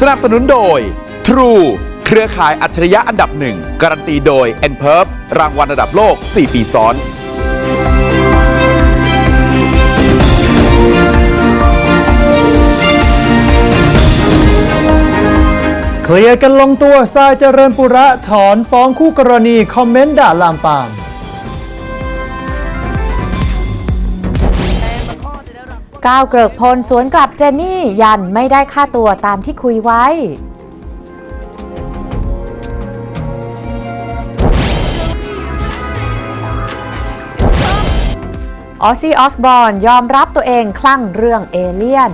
สนับสนุนโดย True เครือข่ายอัจฉริยะอันดับหนึ่งการันตีโดย n p e r f รางวัลระดับโลก 4 ปีซ้อน เคลียร์กันลงตัวทรายเจริญปุระถอนฟ้องคู่กรณีคอมเมนต์ด่าลามปาม ก้าวเกริกพลสวนกลับเจนนี่ยันไม่ได้ค่าตัวตามที่คุยไว้ ออซี่ออสบอร์นยอมรับตัวเองคลั่งเรื่องเอเลี่ยน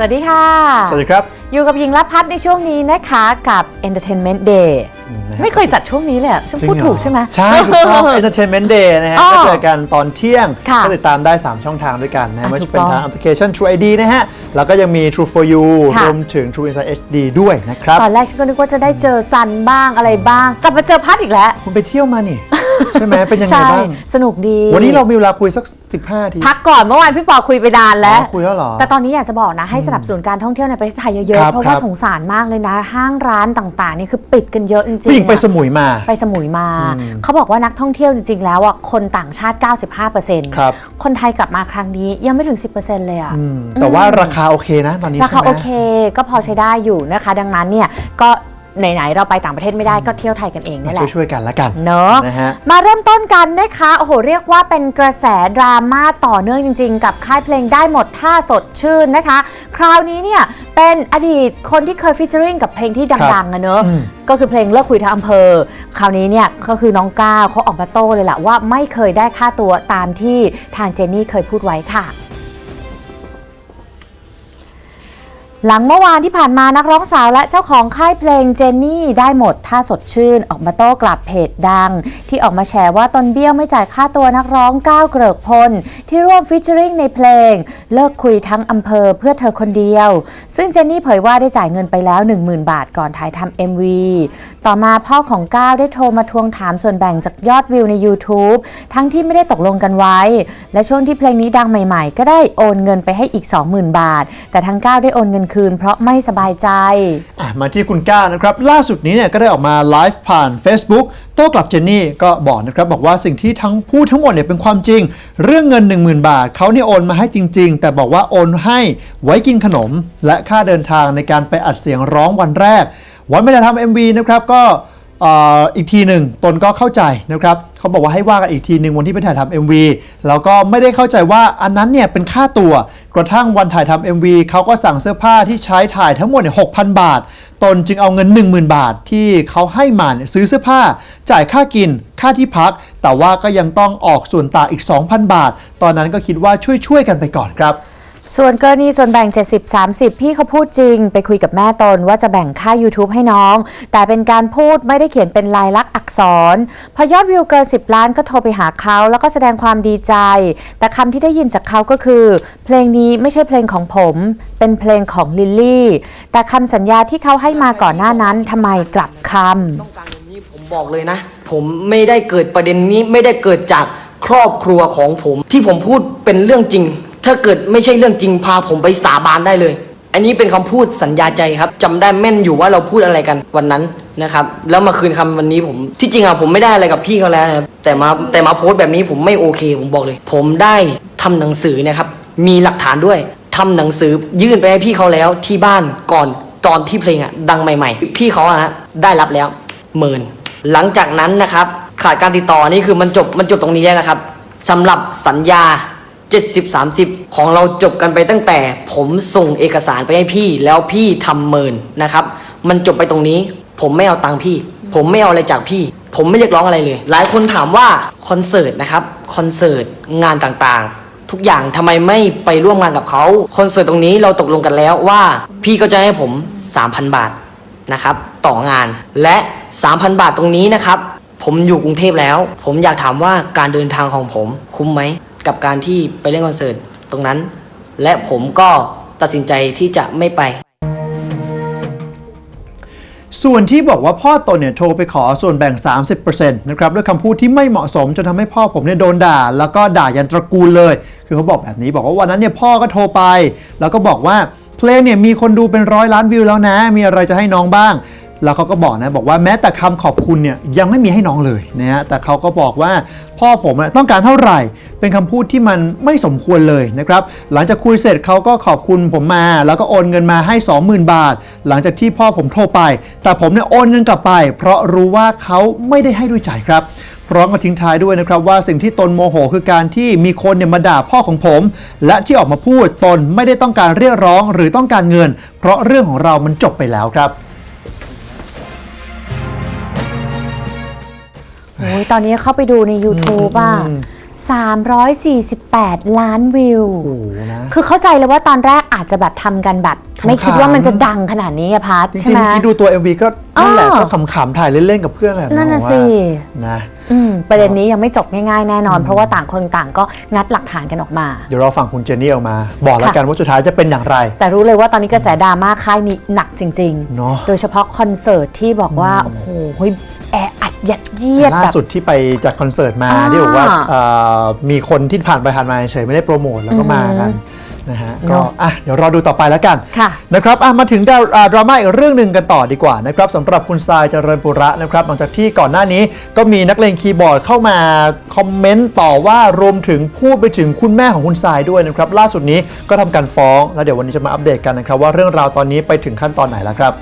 สวัสดีค่ะ สวัสดีครับ อยู่กับหญิงรัพัฒน์ในช่วงนี้นะคะกับ Entertainment Day ไม่เคยจัดช่วงนี้เลยอะฉันพูดจริงเหรอถูกใช่ไหมใช่ถูกต้อง Entertainment Day นะฮะอ้อก็เจอกันตอนเที่ยงค่ะก็ติดตามได้ 3 ช่องทางด้วยกันนะฮะอะไม่ว่าถูจะกเป็นต้องทางแอปพลิเคชัน True ID นะฮะ แล้วก็ยังมี True for You ค่ะรวมถึง True Insight HD ด้วยนะครับ ตอนแรกฉันก็นึกว่าจะได้เจอซันบ้างอะไรบ้าง กลับมาเจอพัดอีกแล้วคุณไปเที่ยวมานี่ ใช่ไหมเป็นยังไงใช่บ้าง สนุกดีวันนี้เรามีเวลาคุยสัก 15ทีพักก่อนเมื่อวานพี่ปอคุยไปนานแล้วอ๋อคุยแล้วเหรอ แต่ตอนนี้อยากจะบอกนะให้สนับสนุนการท่องเที่ยวในประเทศไทยเยครัอะบๆเพราะครัว่าบสงสารมากเลยนะ ห้างร้านต่างๆ นี่คือปิดกันเยอะจริงๆผู้หญิงไปอะ สมุยมา ไปสมุยมาเขาบอกว่านักท่องเที่ยวจริง ๆ แล้วอะคนต่างชาติ 95%ครับ คนไทยกลับมาครั้งนี้ยังไม่ถึง 10%เลยอะ อืมแต่ว่าราคาโอเคนะตอนนี้ราคาใช่ไหม โอเคก็พอใช้ได้อยู่นะคะ ดังนั้นเนี่ยก็ ไหนๆเราไปต่างประเทศไม่ได้ก็เที่ยวไทยกันเองนี่แหละ ช่วยๆกันละกันเนอะนะฮะมาเริ่มต้นกันนะคะโอ้โหเรียกว่าเป็นกระแสดราม่าต่อเนื่องจริง ๆ กับค่ายเพลงได้หมดท่าสดชื่นนะคะ คราวนี้เนี่ยเป็นอดีตคนที่เคยฟิชเจอริงกับเพลงที่ดังๆอะเนอะอืมก็คือเพลงเลิกคุยทั้งอำเภอ คราวนี้เนี่ยก็คือน้องก้าวเขาออกมาโต้เลยแหละว่าไม่เคยได้ค่าตัวตามที่ทางเจนนี่เคยพูดไว้ค่ะ หลังเมื่อวานที่ผ่านมานักร้องสาวและเจ้าของค่ายเพลงเจนนี่ได้หมดท่าสดชื่นออกมาโต้กลับเพจดัง ที่ออกมาแฉว่าตนเบี้ยวไม่จ่ายค่าตัวนักร้องก้าวเกริกพล ที่ร่วมฟิชเจอริงในเพลง เลิกคุยทั้งอำเภอเพื่อเธอคนเดียว ซึ่งเจนนี่เผยว่าได้จ่ายเงินไปแล้ว 10,000 บาทก่อนถ่ายทำ MV ต่อมาพ่อของก้าวได้โทรมาทวงถามส่วนแบ่งจากยอดวิวใน YouTube ทั้งที่ไม่ได้ตกลงกันไว้ และช่วงที่เพลงนี้ดังใหม่ ๆ ก็ได้โอนเงินไปให้อีก 20,000 บาท แต่ทั้งก้าวได้โอนเงินคืนเพราะไม่สบายใจ อะมาที่คุณก้าวนะครับ ล่าสุดนี้เนี่ยก็ได้ออกมาไลฟ์ผ่าน Facebook โต้กลับเจนนี่ก็บอกนะครับ บอกว่าสิ่งที่ทั้งพูดทั้งหมดเนี่ยเป็นความจริง เรื่องเงิน 10,000 บาทเขาเนี่ยโอนมาให้จริง ๆ แต่บอกว่าโอนให้ไว้กินขนม และค่าเดินทางในการไปอัดเสียงร้องวันแรก วันไม่ได้ทำเอ็มวีนะครับก็ อีกทีหนึ่งตนก็เข้าใจนะครับเขาบอกว่าให้ว่ากันอีกทีหนึ่งวันที่ไปถ่ายทำ MV แล้วก็ไม่ได้เข้าใจว่าอันนั้นเนี่ยเป็นค่าตัว กระทั่งวันถ่ายทำ MV เขาก็สั่งเสื้อผ้าที่ใช้ถ่ายทั้งหมดเนี่ย6,000บาท ตนจึงเอาเงิน 10,000 บาทที่เขาให้มาเนี่ยซื้อเสื้อผ้า จ่ายค่ากิน ค่าที่พัก แต่ว่าก็ยังต้องออกส่วนต่างอีก 2,000 บาท ตอนนั้นก็คิดว่าช่วยๆกันไปก่อนครับ ส่วนกรณีส่วนแบ่ง 70-30 พี่เขาพูดจริง ไปคุยกับแม่ตนว่าจะแบ่งค่า YouTube ให้น้อง แต่เป็นการพูดไม่ได้เขียนเป็นลายลักษณ์อักษร พอยอดวิวเกิน 10 ล้านก็โทรไปหาเขาแล้วก็แสดงความดีใจ แต่คำที่ได้ยินจากเขาก็คือ เพลงนี้ไม่ใช่เพลงของผม เป็นเพลงของลิลลี่ แต่คำสัญญาที่เขาให้มาก่อนหน้านั้นทำไมกลับคำต้องการแบบนี้ผมบอกเลยนะ ผมไม่ได้เกิดประเด็นนี้ไม่ได้เกิดจากครอบครัวของผม ที่ผมพูดเป็นเรื่องจริง ถ้าเกิดไม่ใช่เรื่องจริงพาผมไปสาบานได้เลย อันนี้เป็นคำพูดสัญญาใจครับจำได้แม่นอยู่ว่าเราพูดอะไรกันวันนั้นนะครับ แล้วมาคืนคำวันนี้ผม ที่จริงอะผมไม่ได้อะไรกับพี่เขาแล้วนะครับ แต่มาแต่มาโพสต์แบบนี้ผมไม่โอเค ผมบอกเลย ผมได้ทำหนังสือนะครับ มีหลักฐานด้วยทำหนังสือยื่นไปให้พี่เขาแล้วที่บ้านก่อนตอนที่เพลงอะดังใหม่ ๆ พี่เขาอะฮะได้รับแล้วหมื่นหลังจากนั้นนะครับ ขาดการติดต่อนี่คือมันจบมันจบตรงนี้แล้วนะครับสำหรับสัญญา 70 30 ของเราจบกันไปตั้งแต่ ผมส่งเอกสารไปให้พี่แล้วพี่ทำเมินนะครับ มันจบไปตรงนี้ ผมไม่เอาตังค์พี่ ผมไม่เอาอะไรจากพี่ ผมไม่เรียกร้องอะไรเลย หลายคนถามว่าคอนเสิร์ตนะครับคอนเสิร์ตงานต่างๆ ทุกอย่างทำไมไม่ไปร่วมงานกับเขาคอนเสิร์ตตรงนี้เราตกลงกันแล้วว่า พี่ก็จะให้ผม 3,000 บาทนะครับ ต่องานและ 3,000 บาทตรงนี้นะครับ ผมอยู่กรุงเทพแล้ว ผมอยากถามว่าการเดินทางของผมคุ้มไหม กับการที่ไปเล่นคอนเสิร์ตตรงนั้น และผมก็ตัดสินใจที่จะไม่ไป ส่วนที่บอกว่าพ่อตนเนี่ยโทรไปขอส่วนแบ่ง 30%นะครับด้วยคำพูดที่ไม่เหมาะสมจนทำให้พ่อผมเนี่ยโดนด่า แล้วก็ด่ายันตระกูลเลย คือเขาบอกแบบนี้บอกว่าวันนั้นเนี่ยพ่อก็โทรไป แล้วก็บอกว่าเพลงเนี่ยมีคนดูเป็นร้อยล้านวิวแล้วนะ มีอะไรจะให้น้องบ้าง แล้วเขาก็บอกนะบอกว่าแม้แต่คำขอบคุณเนี่ยยังไม่มีให้น้องเลยนะฮะแต่เขาก็บอกว่าพ่อผมต้องการเท่าไหร่ เป็นคำพูดที่มันไม่สมควรเลยนะครับหลังจากคุยเสร็จเขาก็ขอบคุณผมมา แล้วก็โอนเงินมาให้ 20,000 บาท หลังจากที่พ่อผมโทรไป แต่ผมเนี่ยโอนเงินกลับไป เพราะรู้ว่าเขาไม่ได้ให้ด้วยใจครับพร้อมกับทิ้งท้ายด้วยนะครับว่าสิ่งที่ตนโมโหคือการที่มีคนเนี่ยมาด่าพ่อของผม และที่ออกมาพูดตนไม่ได้ต้องการเรียกร้องหรือต้องการเงิน เพราะเรื่องของเรามันจบไปแล้วครับ โอ้ยตอนนี้เข้าไปดูใน YouTube อะ348 ล้านวิว โอ้โหนะ คือเข้าใจเลยว่าตอนแรกอาจจะแบบทำกันแบบ ไม่คิดว่ามันจะดังขนาดนี้อะพัทจริใช่งไหม ๆเมื่อกี้ดูตัว MV ก็นั่นแหละอ้อ ก็ขำๆถ่ายเล่นๆกับเพื่อนแหละนั่นน่ะผมว่าสินะ อืมประเด็นนี้ยังไม่จบง่ายๆแน่นอน เพราะว่าต่างคนต่างก็งัดหลักฐานกันออกมา เดี๋ยวเราฟังคุณเจนนี่ออกมา บอกแล้วค่ะกันว่าสุดท้ายจะเป็นอย่างไร แต่รู้เลยว่าตอนนี้กระแสดราม่าค่ายนี้หนักจริงเนอะโดยเฉพาะคอนเสิร์ตที่บอกว่า โอ้โหเฮ้ยแออัด ยัดเยียดล่าแบบ สุดที่ไปจัดคอนเสิร์ตมาอ่าที่บอกว่าเอ่อมีคนที่ผ่านไปผ่านมาเฉยไม่ได้โปรโมทแล้วก็มากันนะฮะก็เนอะอะเดี๋ยวรอดูต่อไปแล้วกันค่ะนะครับอะมาถึงดราอ่าดราม่าอีกเรื่องหนึ่งกันต่อดีกว่านะครับสำหรับคุณทรายเจริญปุระนะครับหลังจากที่ก่อนหน้านี้ก็มีนักเลงคีย์บอร์ดเข้ามาคอมเมนต์ต่อว่ารวมถึงพูดไปถึงคุณแม่ของคุณทรายด้วยนะครับล่าสุดนี้ก็ทำการฟ้องแล้วเดี๋ยววันนี้จะมาอัปเดตกันนะครับว่าเรื่องราวตอนนี้ไปถึงขั้นตอนไหนแล้วครับ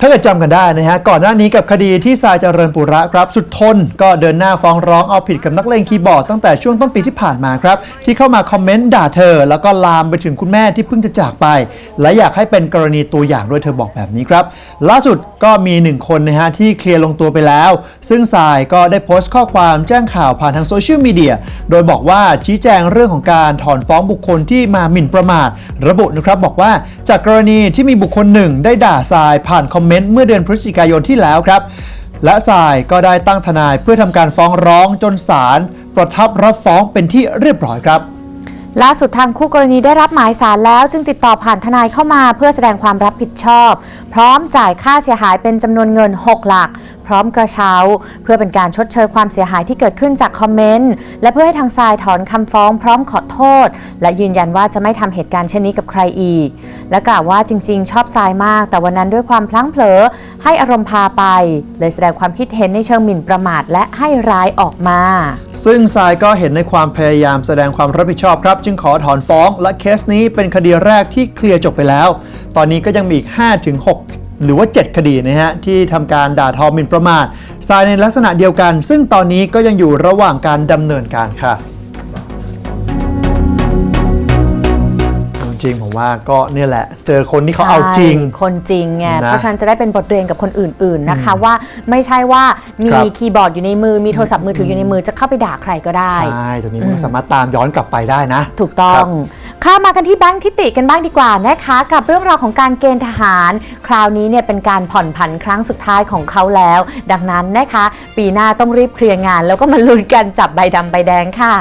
ถ้าเกิดจำกันได้นะฮะก่อนหน้านี้กับคดีที่ทรายเจริญปุระครับสุดทน ก็เดินหน้าฟ้องร้องเอาผิดกับนักเลงคีย์บอร์ดตั้งแต่ช่วงต้นปีที่ผ่านมาครับ ที่เข้ามาคอมเมนต์ด่าเธอ แล้วก็ลามไปถึงคุณแม่ที่เพิ่งจะจากไป และอยากให้เป็นกรณีตัวอย่างด้วยเธอบอกแบบนี้ครับ ล่าสุดก็มีหนึ่งคนนะฮะที่เคลียร์ลงตัวไปแล้ว ซึ่งทรายก็ได้โพสต์ข้อความแจ้งข่าวผ่านทางโซเชียลมีเดียโดยบอกว่าชี้แจงเรื่องของการถอนฟ้องบุคคลที่มาหมิ่นประมาท ระบุนะครับบอกว่าจากกรณีที่มีบุคคลหนึ่งได้ด่าทรายผ่านคอมเมนต์เมื่อเดือนพฤศจิกายนที่แล้วครับ และทรายก็ได้ตั้งทนายเพื่อทำการฟ้องร้องจนศาลประทับรับฟ้องเป็นที่เรียบร้อยครับล่าสุดทางคู่กรณีได้รับหมายสารแล้ว จึงติดต่อผ่านทนายเข้ามาเพื่อแสดงความรับผิดชอบ พร้อมจ่ายค่าเสียหายเป็นจำนวนเงิน 6 หลัก พร้อมกระเช้า เพื่อเป็นการชดเชยความเสียหายที่เกิดขึ้นจากคอมเมนต์และเพื่อให้ทางทรายถอนคำฟ้องพร้อมขอโทษ และยืนยันว่าจะไม่ทำเหตุการณ์เช่นนี้กับใครอีก และกล่าวว่าจริง ๆ ชอบทรายมาก แต่วันนั้นด้วยความพลั้งเผลอให้อารมณ์พาไป เลยแสดงความคิดเห็นในเชิงหมิ่นประมาทและให้ร้ายออกมา ซึ่งทรายก็เห็นในความพยายามแสดงความรับผิดชอบครับ จึงขอถอนฟ้อง และเคสนี้เป็นคดีแรกที่เคลียร์จบไปแล้ว ตอนนี้ก็ยังมีอีก 5-6 หรือว่า 7 คดีนะฮะที่ทำการด่าทอหมิ่นประมาททรายในลักษณะเดียวกัน ซึ่งตอนนี้ก็ยังอยู่ระหว่างการดำเนินการค่ะ จริงๆผมว่าก็เนี่ยแหละ เจอคนที่เขาเอาจริงใช่คนจริงไงนะเพราะฉะนั้นจะได้เป็นบทเรียนกับคนอื่น ๆนะคะ ว่าไม่ใช่ว่ามีครับ คีย์บอร์ดอยู่ในมือมีโทรศัพท์มือถืออยู่ในมือจะเข้าไปด่าใครก็ได้ ใช่ตัวนี้มันก็สามารถตามย้อนกลับไปได้นะ ถูกต้อครัง บ ข้ามมากันที่แบงค์ทิติกันบ้างดีกว่านะคะ กับเรื่องราวของการเกณฑ์ทหาร คราวนี้เนี่ยเป็นการผ่อนผันครั้งสุดท้ายของเขาแล้ว ดังนั้นนะคะ ปีหน้าต้องรีบเคลียร์งาน แล้วก็มาลุ้นกันจับใบดำใบแดงค่ะ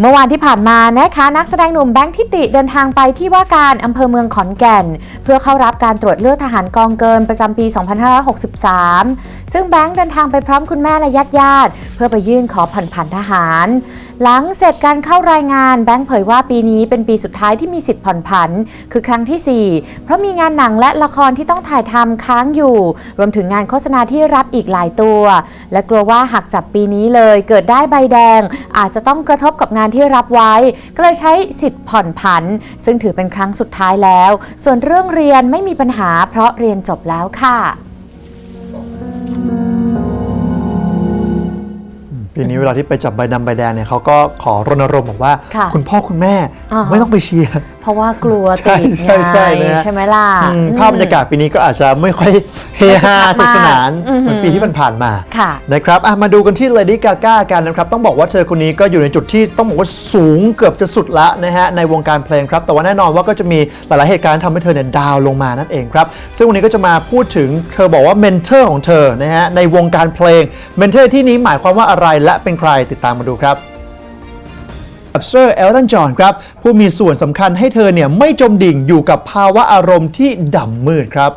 เมื่อวานที่ผ่านมานะคะนักแสดงหนุ่มแบงค์ทิติเดินทางไปที่ว่าการอำเภอเมืองขอนแก่น เพื่อเข้ารับการตรวจเลือกทหารกองเกินประจำปี 2563 ซึ่งแบงค์เดินทางไปพร้อมคุณแม่และญาติญาติเพื่อไปยื่นขอผ่อนผันทหารหลังเสร็จการเข้ารายงานแบงค์เผยว่าปีนี้เป็นปีสุดท้ายที่มีสิทธิ์ผ่อนผัน คือครั้งทีสี่4 เพราะมีงานหนังและละครที่ต้องถ่ายทำค้างอยู่ รวมถึงงานโฆษณาที่รับอีกหลายตัว และกลัวว่าหากจับปีนี้เลยเกิดได้ใบแดง อาจจะต้องกระทบกับงานที่รับไว้ ก็เลยใช้สิทธิ์ผ่อนผัน ซึ่งถือเป็นครั้งสุดท้ายแล้ว ส่วนเรื่องเรียนไม่มีปัญหาเพราะเรียนจบแล้วค่ะ ปีนี้เวลาที่ไปจับใบดำใบแดงเนี่ยเขาก็ขอรณรงค์บอกว่า ค่ะคุณพ่อคุณแม่อ่าฮะไม่ต้องไปเชียร์ เพราะว่ากลัวติดใช่ไงใช่นะฮะ ใช่ไหมล่ะอืมอืมภาพบรรยากาศปีนี้ก็อาจจะไม่ค่อยเฮฮาคึสกคักมากนุกสนานอือหือเหมือนปีที่ผ่านๆมา ค่ะ นะครับอะมาดูกันที่เลดี้กาก้ากันนะครับ ต้องบอกว่าเธอคนนี้ก็อยู่ในจุดที่ต้องบอกว่าสูงเกือบจะสุดละนะฮะในวงการเพลงครับ แต่ว่าแน่นอนว่าก็จะมีหลายๆเหตุการณ์ทำให้เธอเนี่ยดาวน์ลงมานั่นเองครับ ซึ่งวันนี้ก็จะมาพูดถึงเธอบอกว่าเมนเทอร์ของเธอนะฮะในวงการเพลงเมนเทอร์ที่นี้หมายความว่าอะไรและเป็นใครติดตามมาดูครับ เซอร์เอลตันจอห์นครับ ผู้มีส่วนสำคัญให้เธอเนี่ยไม่จมดิ่งอยู่กับภาวะอารมณ์ที่ดำมืดครับ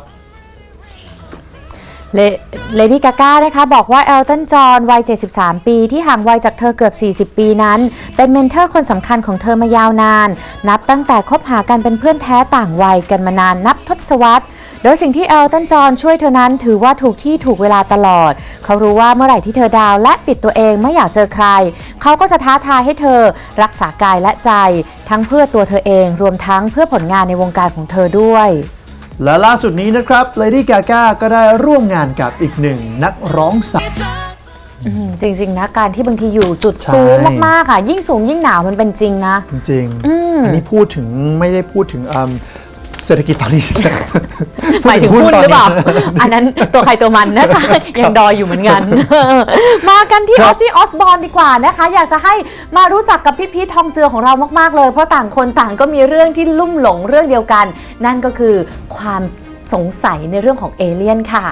เลดี้กาก้านะคะบอกว่า เอลตันจอห์นวัย 73 ปี ที่ห่างวัยจากเธอเกือบ 40 ปีนั้น เป็นเมนเทอร์คนสำคัญของเธอมายาวนาน นับตั้งแต่คบหากันเป็นเพื่อนแท้ต่างวัยกันมานานนับทศวรรษ โดยสิ่งที่เอลตันจอห์นช่วยเธอนั้นถือว่าถูกที่ถูกเวลาตลอด เขารู้ว่าเมื่อไหร่ที่เธอดาวน์และปิดตัวเองไม่อยากเจอใคร เขาก็จะท้าทายให้เธอรักษากายและใจ ทั้งเพื่อตัวเธอเองรวมทั้งเพื่อผลงานในวงการของเธอด้วยและล่าสุดนี้นะครับเลดี้กาก้าก็ได้ร่วมงานกับอีกหนึ่งนักร้องสาวอืมจริง ๆ นะ การที่บางทีอยู่จุดใช่สูงมาก ๆ อะ ยิ่งสูงยิ่งหนาวมันเป็นจริงนะ จริงๆอันนี้พูดถึงไม่ได้พูดถึงอืม เศรษฐกิจตอนนี้ หมายถึงหุ้นหรือเปล่า อันนั้นตัวใครตัวมันนะคะ ยังดอยอยู่เหมือนกัน มากันที่คอรัอบสซี่ออสบอร์นดีกว่านะคะ อยากจะให้มารู้จักกับพี่พีททองเจือของเรามากๆเลย เพราะต่างคนต่างก็มีเรื่องที่ลุ่มหลงเรื่องเดียวกัน นั่นก็คือความสงสัยในเรื่องของเอเลี่ยนค่ะ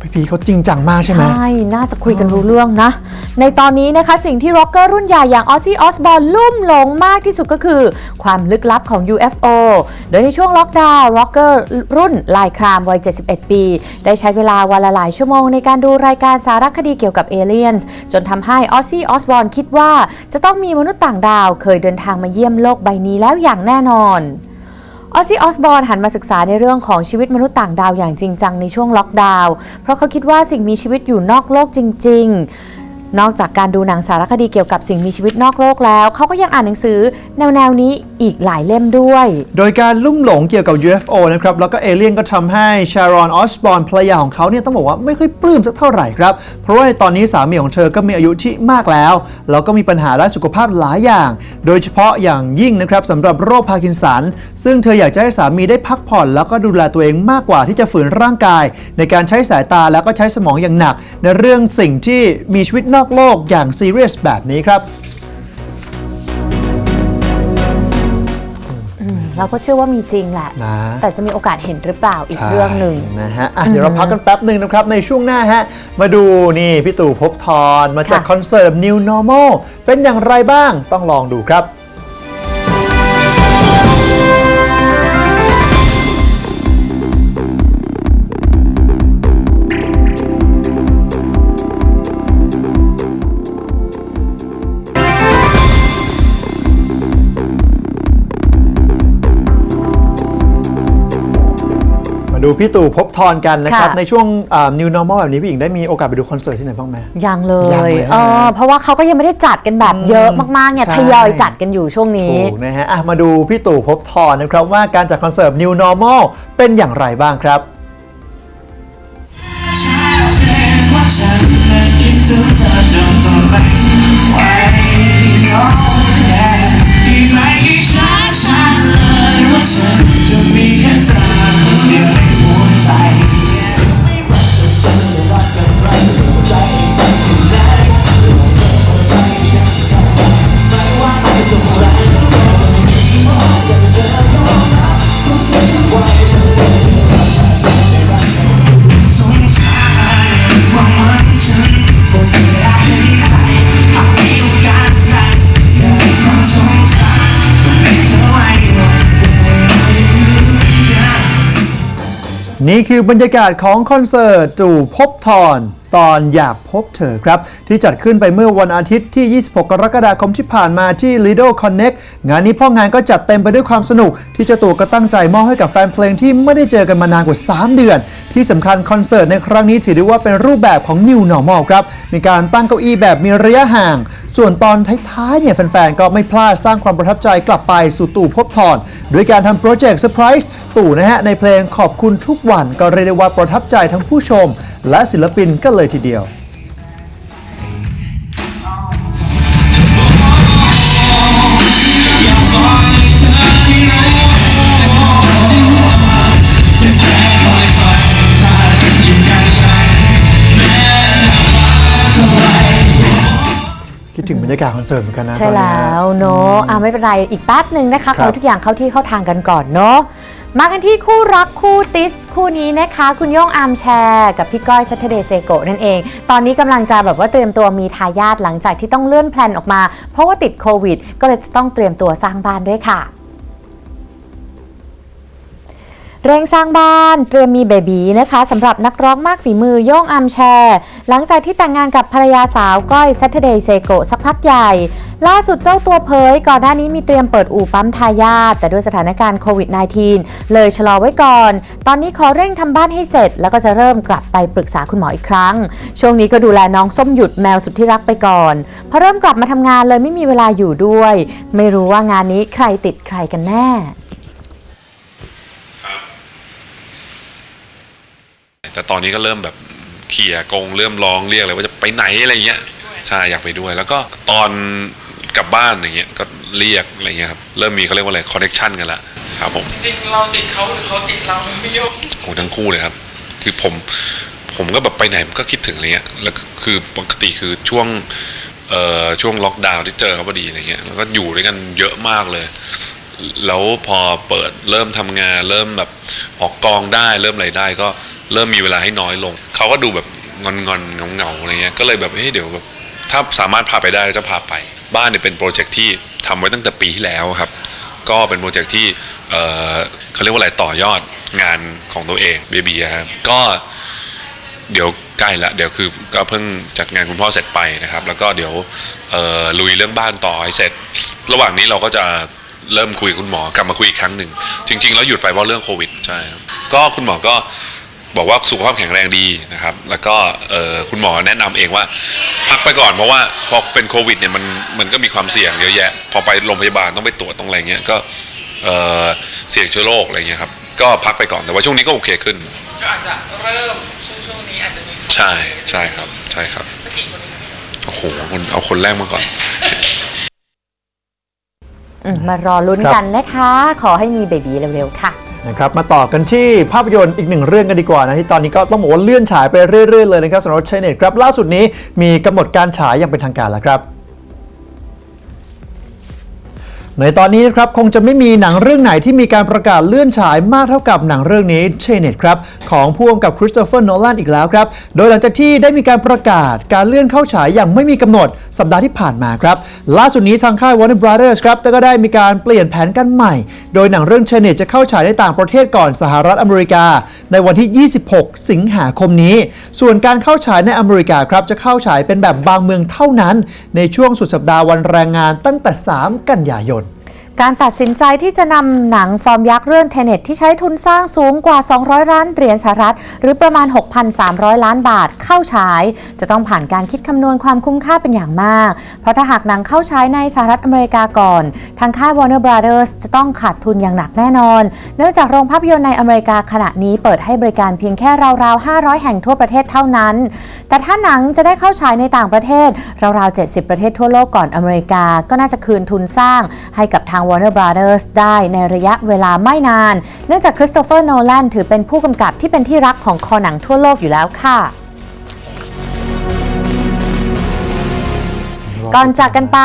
พี่พีเขาจริงจังมากใช่ไหม ใช่ น่าจะคุยกันรู้เรื่องนะ ในตอนนี้นะคะสิ่งที่ร็อกเกอร์รุ่นใหญ่อย่างออซซี่ออสบอร์ลุ่มหลงมากที่สุดก็คือ ความลึกลับของ UFO โดยในช่วงล็อกดาวน์ร็อกเกอร์รุ่นลายครามวัย 71 ปี ได้ใช้เวลาวันละหลายชั่วโมงในการดูรายการสารคดีเกี่ยวกับเอเลียนจนทำให้ออซซี่ออสบอร์คิดว่า จะต้องมีมนุษย์ต่างดาว เคยเดินทางมาเยี่ยมโลกใบนี้แล้วอย่างแน่นอน ออซี่ออสบอร์นหันมาศึกษาในเรื่องของชีวิตมนุษย์ต่างดาวอย่างจริงจังในช่วงล็อกดาวน์เพราะเขาคิดว่าสิ่งมีชีวิตอยู่นอกโลกจริง ๆ นอกจากการดูหนังสารคดีเกี่ยวกับสิ่งมีชีวิตนอกโลกแล้ว เขาก็ยังอ่านหนังสือแนวๆนี้อีกหลายเล่มด้วย โดยการลุ่มหลงเกี่ยวกับ UFO นะครับ แล้วก็เอเลี่ยนก็ทำให้ชารอนออสบอนภรรยาของเขาเนี่ยต้องบอกว่าไม่ค่อยปลื้มสักเท่าไหร่ครับ เพราะว่าในตอนนี้สามีของเธอก็มีอายุที่มากแล้ว แล้วก็มีปัญหาด้านสุขภาพหลายอย่าง โดยเฉพาะอย่างยิ่งนะครับสำหรับโรคพาร์กินสัน ซึ่งเธออยากจะให้สามีได้พักผ่อน แล้วก็ดูแลตัวเองมากกว่าที่จะฝืนร่างกาย ในการใช้สายตาแล้วก็ใช้สมองอย่างหนัก ในเรื่องสิ่งที่มีชีวิตนอกโลกอย่างซีเรียสแบบนี้ครับ เราก็เชื่อว่ามีจริงแหละ นะ แต่จะมีโอกาสเห็นหรือเปล่าอีกเรื่องหนึ่ง ใช่นะฮะอะเดี๋ยวเราพักกันแป๊บหนึ่งนะครับ ในช่วงหน้าฮะ มาดูนี่พี่ตู่ภพบทรมาจากค่ะ คอนเสิร์ต New Normal เป็นอย่างไรบ้างต้องลองดูครับ ดูพี่ตู่ภพบทรกันนะครับค่ะ ในช่วงอ่า New Normal แบบนี้พี่หญิงได้มีโอกาสไปดูคอนเสิร์ตที่ไหนบ้างไหม ยังเลยังยเลยฮะเออเพราะว่าเขาก็ยังไม่ได้จัดกันแบบเยอะมากๆเนี่ยใช่ ทยอยจัดกันอยู่ช่วงนี้ ถูกนะฮะอะมาดูพี่ตู่ภพบทรนะครับว่าการจัดคอนเสิร์ต New Normal เป็นอย่างไรบ้างครับชัดเจนว่าฉันนั้นคิดถึงเธอจนทนไม่ไหว Oh yeah อีกไม่กี่ชัดชัดเลยว่าฉันจะมีแค่เธอคนเดียวใน นี่คือบรรยากาศของคอนเสิร์ตจู่พบทอน ตอนอยากพบเธอครับ ที่จัดขึ้นไปเมื่อวันอาทิตย์ที่ 26 กรกฎาคมที่ผ่านมาที่ Lido Connect งานนี้พ่องานก็จัดเต็มไปด้วยความสนุก ที่เจ้าตัวก็ตั้งใจมอบให้กับแฟนเพลงที่ไม่ได้เจอกันมานานกว่า 3 เดือน ที่สำคัญคอนเสิร์ตในครั้งนี้ถือได้ว่าเป็นรูปแบบของ New Normal ครับ มีการตั้งเก้าอี้แบบมีระยะห่าง ส่วนตอนท้ายๆเนี่ยแฟนๆก็ไม่พลาดสร้างความประทับใจกลับไปสู่ตู่พบทรด้วยการทำโปรเจกต์เซอร์ไพรส์ตู่นะฮะในเพลงขอบคุณทุกวันก็เรียกได้ว่าประทับใจทั้งผู้ชม และศิลปินก็เลยทีเดียวคิดถึงบรรยากาศคอนเสิร์ตเหมือนกันนะใช่ตอนแล้เนี้ยวเนอะอะไม่เป็นไรอีกแป๊บหนึ่งนะคะครัขบอให้ทุกอย่างเข้าที่เข้าทางกันก่อนเนอะ มากันที่คู่รักคู่ติสคู่นี้นะคะ คุณโย่งอาร์มแชร์กับพี่ก้อยซัตเดย์เซโกนั่นเอง ตอนนี้กำลังจะแบบว่าเตรียมตัวมีทายาทหลังจากที่ต้องเลื่อนแพลนออกมา เพราะว่าติดโควิด ก็เลยจะต้องเตรียมตัวสร้างบ้านด้วยค่ะ เร่งสร้างบ้านเตรียมมีเบบีนะคะสำหรับนักร้องมากฝีมือโย่งอัมแชร์ หลังจากที่แต่งงานกับภรรยาสาวก้อย Saturday s e g o สักพักใหญ่ ล่าสุดเจ้าตัวเผยก่อนหน้านี้มีเตรียมเปิดอู่ปั๊มทายาทแต่ด้วยสถานการณ์โควิด -19 เลยชะลอไว้ก่อน ตอนนี้ขอเร่งทำบ้านให้เสร็จ แล้วก็จะเริ่มกลับไปปรึกษาคุณหมออีกครั้ง ช่วงนี้ก็ดูแลน้องส้มหยุดแมวสุดที่รักไปก่อนพอเริ่มกลับมาทำงานเลยไม่มีเวลาอยู่ด้วย ไม่รู้ว่างานนี้ใครติดใครกันแน่ แต่ตอนนี้ก็เริ่มแบบเขี่ยกงเริ่มร้องเรียกเลยว่าจะไปไหนอะไรเงี้ยใช่อยากไปด้วย แล้วก็ตอนกลับบ้านอย่างเงี้ยก็เรียกอะไรเงี้ยครับเริ่มมีเขาเรียกว่าอะไรคอนเนคชันกันละครับผมจริงๆเราติดเขาหรือเขาติดเราพี่โยงโอ้ทั้งคู่เลยครับ คือผมผมก็แบบไปไหนมันก็คิดถึงอะไรเงี้ยแล้วก็คือปกติคือช่วงเอ่อช่วงล็อกดาวน์ที่เจอเขาพอดีอะไรเงี้ยแล้วก็อยู่ด้วยกันเยอะมากเลย แล้วพอเปิดเริ่มทำงาน เริ่มแบบออกกองได้ เริ่มอะไรได้ก็ เริ่มมีเวลาให้น้อยลง เขาก็ดูแบบงอนงอนเงาเงาอะไรเงี้ยก็เลยแบบเฮ้ยเดี๋ยวแบบถ้าสามารถพาไปได้ก็จะพาไป บ้านเนี่ยเป็นโปรเจกต์ที่ทำไว้ตั้งแต่ปีที่แล้วครับ ก็เป็นโปรเจกต์ที่เเขาเรียกว่าอะไรต่อยอดงานของตัวเองเบบีครับก็เดี๋ยวใกล้ละเดี๋ยวคือก็เพิ่งจัดงานคุณพ่อเสร็จไปนะครับ แล้วก็เดี๋ยวลุยเรื่องบ้านต่อให้เสร็จ ระหว่างนี้เราก็จะเริ่มคุยคุณหมอกลับมาคุยอีกครั้งหนึ่งจริง ๆ แล้วหยุดไปเพราะเรื่องโควิดใช่ครับก็คุณหมอก็ บอกว่าสุขภาพแข็งแรงดีนะครับ แล้วก็เอ่อคุณหมอแนะนำเองว่า พักไปก่อนเพราะว่าพอเป็นโควิดเนี่ยมันมันก็มีความเสี่ยงเยอะแยะ พอไปโรงพยาบาลต้องไปตรวจต้องอะไรเงี้ยก็เอ่อเสี่ยงเชื้อโรคอะไรเงี้ยครับก็พักไปก่อนแต่ว่าช่วงนี้ก็โอเคขึ้นก็อาจจะเริ่มช่วงช่วงนี้อาจจะมีคนใช่ใช่ครับใช่ครับสักกี่คนดีคะพี่โยงโอ้โหคนเอาคนแรกมาก่อนอืมมารอลุ้นครับกันนะคะ ขอให้มีเบบีเร็วๆค่ะ นะครับมาต่อกันที่ภาพยนตร์อีกหนึ่งเรื่องกันดีกว่านะที่ตอนนี้ก็ต้องบอกว่าเลื่อนฉายไปเรื่อยๆเลยนะครับสำหรับชนเน็ตครับล่าสุดนี้มีกำหนดการฉายอย่างเป็นทางการแล้วครับ ในตอนนี้นะครับคงจะไม่มีหนังเรื่องไหนที่มีการประกาศเลื่อนฉายมากเท่ากับหนังเรื่องนี้เชเน็ตครับของผู้กำกับคริสโตเฟอร์โนแลนอีกแล้วครับ โดยหลังจากที่ได้มีการประกาศการเลื่อนเข้าฉายอย่างไม่มีกำหนดสัปดาห์ที่ผ่านมาครับ ล่าสุดนี้ทางค่าย Warner Brothers ครับก็ได้มีการเปลี่ยนแผนกันใหม่ โดยหนังเรื่องเชเน็ตจะเข้าฉายในต่างประเทศก่อนสหรัฐอเมริกา ในวันที่ 26 สิงหาคมนี้ ส่วนการเข้าฉายในอเมริกาครับจะเข้าฉายเป็นแบบบางเมืองเท่านั้น ในช่วงสุดสัปดาห์วันแรงงานตั้งแต่ 3 กันยายน การตัดสินใจที่จะนำหนังฟอร์มยักษ์เรื่องเทเน็ตที่ใช้ทุนสร้างสูงกว่า 200 ล้านเหรียญสหรัฐ หรือประมาณ 6,300 ล้านบาทเข้าฉาย จะต้องผ่านการคิดคำนวณความคุ้มค่าเป็นอย่างมาก เพราะถ้าหากหนังเข้าฉายในสหรัฐอเมริกาก่อน ทางค่าย Warner Brothers จะต้องขาดทุนอย่างหนักแน่นอน เนื่องจากโรงภาพยนตร์ในอเมริกาขณะนี้เปิดให้บริการเพียงแค่ราวๆ 500 แห่งทั่วประเทศเท่านั้น แต่ถ้าหนังจะได้เข้าฉายในต่างประเทศราวๆ 70 ประเทศทั่วโลกก่อนอเมริกา ก็น่าจะคืนทุนสร้างให้กับทาง Warner Brothers ได้ในระยะเวลาไม่นาน เนื่องจากคริสโตเฟอร์โนแลนถือเป็นผู้กำกับที่เป็นที่รักของคอหนังทั่วโลกอยู่แล้วค่ะ ก่อนจากกันไป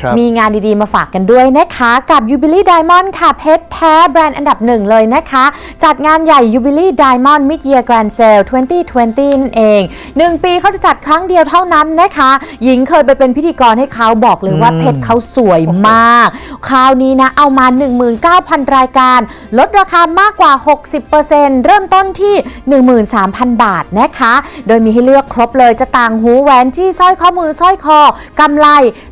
ครับมีงานดีๆ มาฝากกันด้วยนะคะ กับ Jubilee Diamond ค่ะเพชรแท้แบรนด์อันดับหนึ่งเลยนะคะ จัดงานใหญ่ Jubilee Diamond Mid Year Grand Sale 2020 นั่นเอง 1 ปีเขาจะจัดครั้งเดียวเท่านั้นนะคะ หญิงเคยไปเป็นพิธีกรให้เขาบอกเลยว่าเพชรเขาสวยมาก คราวนี้นะ เอามา 19,000 รายการ ลดราคามากกว่า 60%เริ่มต้นที่ 13,000 บาทนะคะ โดยมีให้เลือกครบเลยจะต่างหูแหวนจี้สร้อยข้อมือสร้อยคอกำไร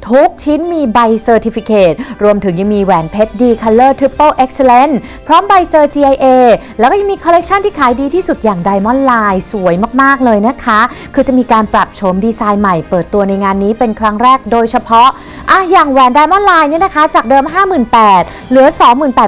ทุกชิ้นมีใบเซอร์ติฟิเคตรวมถึงยังมีแหวนเพชรดีคัลเลอร์ทริปเปิลเอ็กซ์แลนพร้อมใบเซอร์ GIA แล้วก็ยังมีคอลเลกชันที่ขายดีที่สุดอย่างไดมอนด์ไลน์สวยมาก ๆ เลยนะคะ คือจะมีการปรับโฉมดีไซน์ใหม่เปิดตัวในงานนี้เป็นครั้งแรกโดยเฉพาะ อะอย่างแหวน Diamond Line เนี่ยนะคะจากเดิม 58,000เหลือ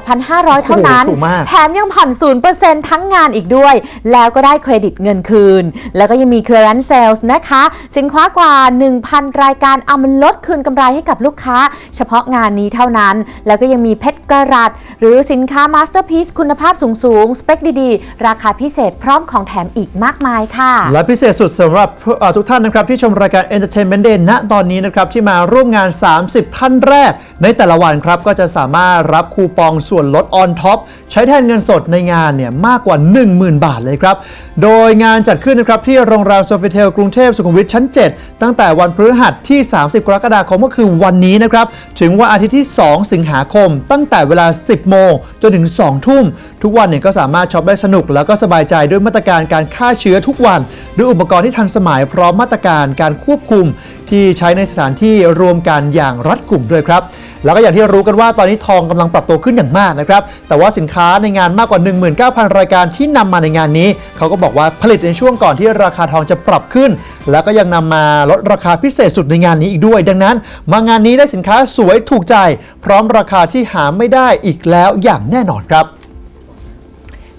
28,500 เท่านั้นโอ้โหถูกมาก แถมยังผ่อน 0%ทั้งงานอีกด้วย แล้วก็ได้เครดิตเงินคืน แล้วก็ยังมี clearance sales นะคะ สินค้ากว่า 1,000 รายการเอามาลดคืนกำไรให้กับลูกค้า เฉพาะงานนี้เท่านั้น แล้วก็ยังมีเพชรกระรัตหรือสินค้า masterpiece คุณภาพสูงๆ สเปคดีๆ ราคาพิเศษพร้อมของแถมอีกมากมายค่ะ และพิเศษสุดสำหรับเอ่อทุกท่านนะครับที่ชมรายการ Entertainment Day ณตอนนี้นะครับที่มาร่วมงาน30 ท่านแรก ในแต่ละวันครับก็จะสามารถรับคูปองส่วนลดออนท็อปใช้แทนเงินสดในงานเนี่ยมากกว่า 10,000 บาทเลยครับ โดยงานจัดขึ้นนะครับที่โรงแรมโซฟิเทลกรุงเทพสุขุมวิทชั้น 7 ตั้งแต่วันพฤหัสที่ 30 กรกฎาคมก็คือวันนี้นะครับถึงวันอาทิตย์ที่ 2 สิงหาคม ตั้งแต่เวลา 10 โมงจนถึง 2 ทุ่ม ทุกวันเนี่ยก็สามารถช็อปได้สนุก แล้วก็สบายใจด้วยมาตรการการฆ่าเชื้อทุกวัน ด้วยอุปกรณ์ที่ทันสมัยพร้อมมาตรการการควบคุม ที่ใช้ในสถานที่รวมกันอย่างรัดกุมด้วยครับแล้วก็อย่างที่รู้กันว่าตอนนี้ทองกำลังปรับตัวขึ้นอย่างมากนะครับ แต่ว่าสินค้าในงานมากกว่า 19,000 รายการที่นำมาในงานนี้ เขาก็บอกว่าผลิตในช่วงก่อนที่ราคาทองจะปรับขึ้น แล้วก็ยังนำมาลดราคาพิเศษสุดในงานนี้อีกด้วย ดังนั้น มางานนี้ได้สินค้าสวยถูกใจ พร้อมราคาที่หาไม่ได้อีกแล้วอย่างแน่นอนครับ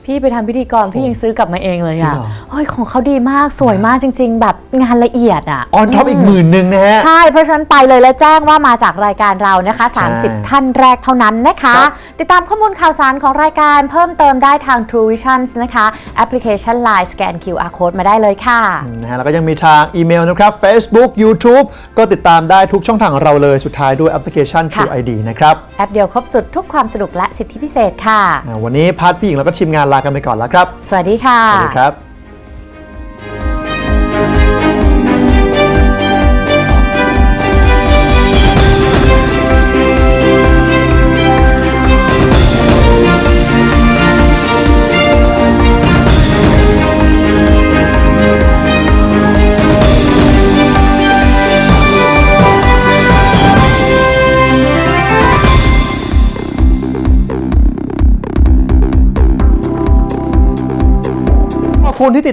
พี่ไปทำพิธีกรพี่ยังซื้อกลับมาเองเลยจริอะงเหรอโอ้ยของเขาดีมากสวยมากจริง ๆ แบบงานละเอียดอะออนท็อปอีกหมื่นหนึ่งนะฮะ ใช่เพราะฉะนั้นไปเลยและแจ้งว่ามาจากรายการเรานะคะใช่30 ท่านแรกเท่านั้นนะคะครับติดตามข้อมูลข่าวสารของรายการเพิ่มเติมได้ทาง True Visions นะคะแอปพลิเคชัน Line สแกน QR Code มาได้เลยค่ะนะฮะแล้วก็ยังมีทางอีเมลนะครับ Facebook YouTube ก็ติดตามได้ทุกช่องทางของเราเลยสุดท้ายด้วยแอปพลิเคชัน True ค่ะ ID นะครับแอปเดียวครบสุดทุกความสนุกและสิทธิพิเศษค่ะอ่าวันนี้พัดพี่หญิงแล้วก็ทีมงานลากันไปก่อนแล้วครับ สวัสดีค่ะ สวัสดีครับ